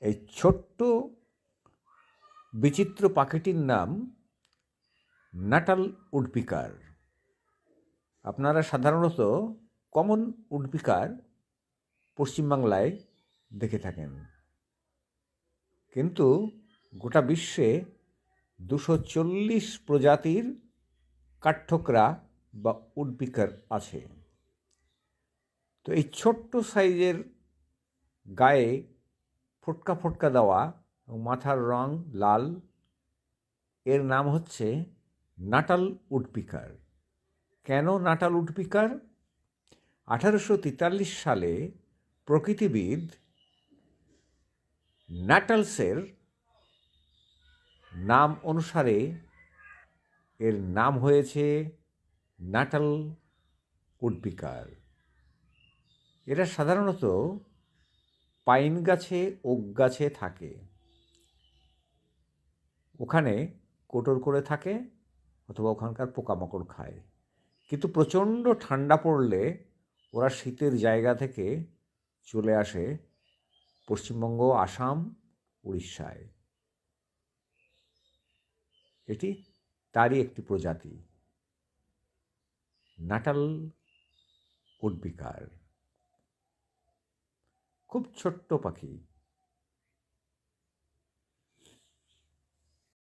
এই ছোট্ট বিচিত্র পাখিটির নাম নাটাল উডপিকার। আপনারা সাধারণত কমন উডপিকার পশ্চিমবাংলায় দেখে থাকেন। কিন্তু গোটা বিশ্বে দুশো চল্লিশ প্রজাতির কাঠঠোকরা বা উডপিকার আছে। তো এই ছোট্ট সাইজের গায়ে ফোটকা ফোটকা দেওয়া এবং মাথার রং লাল। এর নাম হচ্ছে নাটাল উডপিকার। কেন নাটাল উডপিকার? আঠারোশো তেতাল্লিশ সালে প্রকৃতিবিদ ন্যাটালসের নাম অনুসারে এর নাম হয়েছে নাটাল উডপিকার। এরা সাধারণত পাইন গাছে ওক গাছে থাকে। ওখানে কোটর করে থাকে অথবা ওখানকার পোকামাকড় খায়। কিন্তু প্রচণ্ড ঠান্ডা পড়লে ওরা শীতের জায়গা থেকে চলে আসে পশ্চিমবঙ্গ, আসাম, উড়িষ্যায়। এটি তারই একটি প্রজাতি। নাটাল উডবিকার খুব ছোট্ট পাখি।